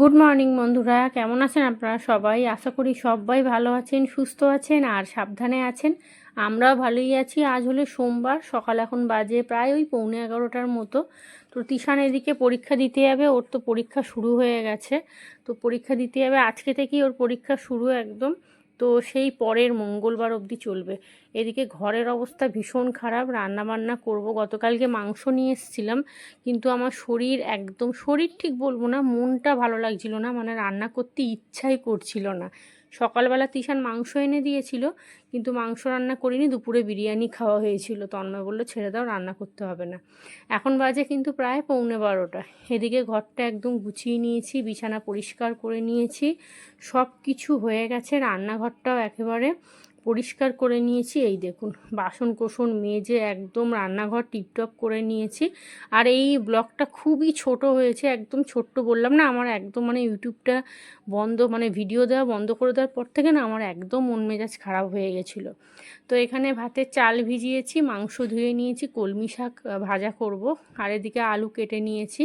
Good morning বন্ধুরা। কেমন আছেন আপনারা সবাই? আশা করি সবাই ভালো আছেন, সুস্থ আছেন আর সাবধানে আছেন। আমরাও ভালোই আছি। আজ হলো সোমবার, সকাল এখন বাজে প্রায় ওই পৌনে এগারোটার মতো। তো তিশান এদিকে পরীক্ষা দিতে যাবে, ওর তো পরীক্ষা শুরু হয়ে গেছে। তো পরীক্ষা দিতে যাবে, আজকে থেকেই ওর পরীক্ষা শুরু একদম। তো সেই পরের মঙ্গলবার অবধি চলবে। এদিকে ঘরের অবস্থা ভীষণ খারাপ রান্না বান্না করব। গতকালকে মাংস নিয়ে এসেছিলাম, কিন্তু আমার শরীর একদম, শরীর ঠিক বলব না, মনটা ভালো লাগছিল না মানে রান্না করতে ইচ্ছাই করছিল না। সকালবেলা তিশান মাংস এনে দিয়েছিল, কিন্তু মাংস রান্না করিনি, দুপুরে বিরিয়ানি খাওয়া হয়েছিল। তন্ময় বলল, ছেড়ে দাও, রান্না করতে হবে না। এখন বাজে কিন্তু প্রায় পৌনে বারোটা। এদিকে ঘরটা একদম গুছিয়ে নিয়েছি, বিছানা পরিষ্কার করে নিয়েছি সব কিছু হয়ে গেছে, রান্নাঘরটাও একেবারে পরিষ্কার করে নিয়েছি। এই দেখুন বাসন কোসন মেজে একদম রান্নাঘর টিপটপ করে নিয়েছি। আর এই ব্লগটা খুবই ছোট হয়েছে, একদম ছোট্ট বললাম না, আমার একদম মানে ইউটিউবটা বন্ধ মানে ভিডিও দেওয়া বন্ধ করে দেওয়ার পর থেকে না আমার একদম মন মেজাজ খারাপ হয়ে গেছিল। তো এখানে ভাতের চাল ভিজিয়েছি, মাংস ধুয়ে নিয়েছি, কলমি শাক ভাজা করব। আর এদিকে আলু কেটে নিয়েছি।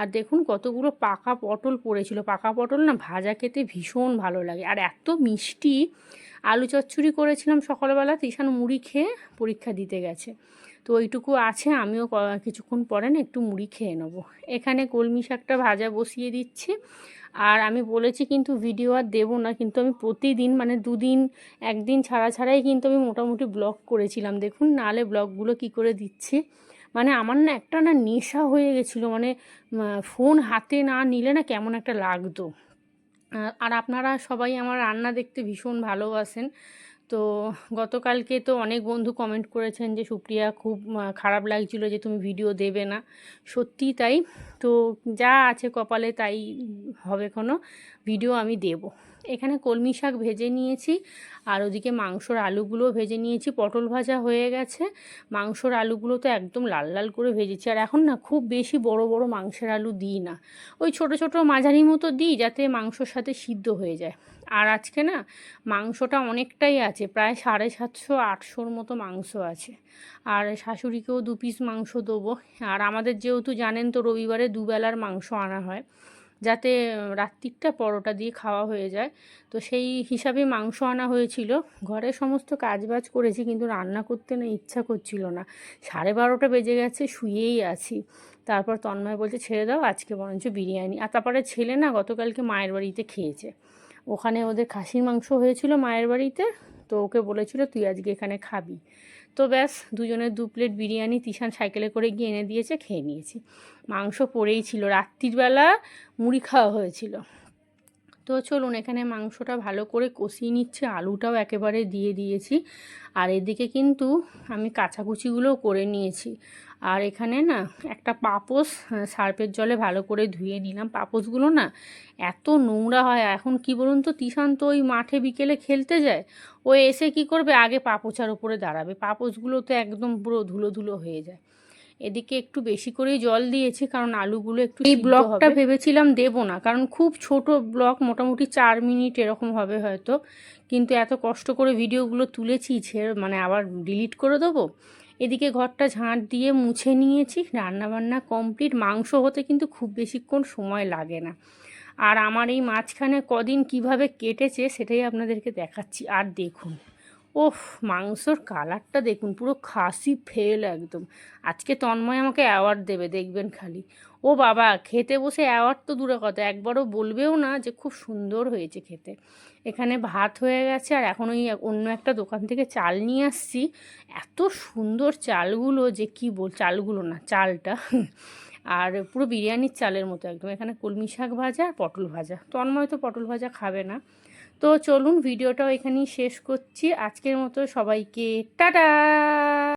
আর দেখুন কতগুলো পাকা পটল পড়েছিল। পাকা পটল না ভাজা খেতে ভীষণ ভালো লাগে। আর এত মিষ্টি আলু চচ্চড়ি করেছিলাম সকালবেলা, তিশান মুড়ি খেয়ে পরীক্ষা দিতে গেছে। তো ওইটুকু আছে, আমিও কিছুক্ষণ পরে না একটু মুড়ি খেয়ে নেব। এখানে কলমি শাকটা ভাজা বসিয়ে দিচ্ছি। আর আমি বলেছি কিন্তু ভিডিও আর দেবো না, কিন্তু আমি প্রতিদিন মানে দুদিন, একদিন ছাড়া ছাড়াই কিন্তু আমি মোটামুটি ব্লগ করেছিলাম। দেখুন নালে ব্লগগুলো কি করে দিচ্ছি। মানে আমার না একটা না নেশা হয়ে গেছিল মানে ফোন হাতে না নিলে না কেমন একটা লাগতো। আর আপনারা সবাই আমার রান্না দেখতে ভীষণ ভালোবাসেন। তো গতকালকে তো অনেক বন্ধু কমেন্ট করেছেন যে, সুপ্রিয়া খুব খারাপ লাগছিল যে, তুমি ভিডিও দেবে না। সত্যি তাই। তো যা আছে কপালে তাই হবে কোনো। ভিডিও আমি দেব। এখানে কলমি শাক ভেজে নিয়েছি, আর ওদিকে মাংসর আলুগুলো ভেজে নিয়েছি, পটল ভাজা হয়ে গেছে। মাংসর আলুগুলো তো একদম লাল লাল করে ভেজেছি, আর এখন না খুব বেশি বড় বড় মাংসের আলু দিই না। ওই ছোট ছোট মাঝারি মতো দিই যাতে মাংসর সাথে সিদ্ধ হয়ে যায়। আর আজকে না মাংসটা অনেকটাই আছে, প্রায় সাড়ে সাতশো আটশোর মতো মাংস আছে। আর শাশুড়িকেও দু পিস মাংস দেবো। আর আমাদের যেহেতু জানেন তো রবিবারে দুবেলার মাংস আনা হয় যাতে রাত্রিকটা পরোটা দিয়ে খাওয়া হয়ে যায়। তো সেই হিসাবে মাংস আনা হয়েছিল। ঘরে সমস্ত কাজবাজ করেছি কিন্তু রান্না করতে না ইচ্ছা করছিল না। সাড়ে বারোটা বেজে গেছে, শুয়েই আছি। তারপর তন্ময় বলছে, ছেড়ে দাও, আজকে বরঞ্চ বিরিয়ানি। আর তারপরে ছেলে না গতকালকে মায়ের বাড়িতে খেয়েছে। ওখানে ওদের খাসির মাংস হয়েছিল মায়ের বাড়িতে। তো ওকে বলেছিল, তুই আজকে এখানে খাবি। তো ব্যাস, দুজনের দু প্লেট বিরিয়ানি তিশান সাইকেলে করে গিয়ে এনে দিয়েছে, খেয়ে নিয়েছি। মাংস পড়েই ছিল। রাত্রিবেলা মুড়ি খাওয়া হয়েছিল। তো চলুন এখানে মাংসটা ভালো করে কষিয়ে নিচ্ছে, আলুটাও একেবারে দিয়ে দিয়েছি। আর এদিকে কিন্তু আমি কাঁচাকুচিগুলোও করে নিয়েছি। আর এখানে না একটা পাপোস সার্পের জলে ভালো করে ধুয়ে নিলাম। পাপোসগুলো না এত নোংরা হয়, এখন কি বলুন তো, তিশান তো ওই মাঠে বিকেলে খেলতে যায়। ও এসে কি করবে? আগে পাপোচার উপরে দাঁড়াবে। পাপোসগুলো তো একদম পুরো ধুলো ধুলো হয়ে যায়। এদিকে একটু বেশি করেই জল দিয়েছি কারণ আলুগুলো একটু এই ব্লকটা ভেবেছিলাম দেব না কারণ খুব ছোট ব্লক মোটামুটি চার মিনিট এরকম হবে হয়তো। কিন্তু এত কষ্ট করে ভিডিওগুলো তুলেছি মানে আবার ডিলিট করে দেবো। এদিকে ঘরটা ঝাঁট দিয়ে মুছে নিয়েছি রান্নাবান্না কমপ্লিট। মাংস হতে কিন্তু খুব বেশিক্ষণ সময় লাগে না। আর আমার এই মাঝখানে কদিন কীভাবে কেটেছে সেটাই আপনাদেরকে দেখাচ্ছি। আর দেখুন। ওফ, মাংসর কালারটা দেখুন, পুরো খাসি ফেল একদম। আজকে তন্ময় আমাকে অ্যাওয়ার্ড দেবে, দেখবেন খালি। ও বাবা, খেতে বসে অ্যাওয়ার্ড তো দূরে কথা, একবারও বলবেও না যে খুব সুন্দর হয়েছে খেতে। এখানে ভাত হয়ে গেছে, আর এখন ওই অন্য একটা দোকান থেকে চাল নিয়ে আসছি। এত সুন্দর চালগুলো যে কি বল, চালগুলো না, চালটা। আর পুরো বিরিয়ানির চালের মতো একদম, এখানে কলমি শাক ভাজা আর পটল ভাজা। তন্ময় তো পটল ভাজা খাবে না। তো চলুন ভিডিওটাও এখানেই শেষ করছি। আজকের মতো সবাইকে টাটা!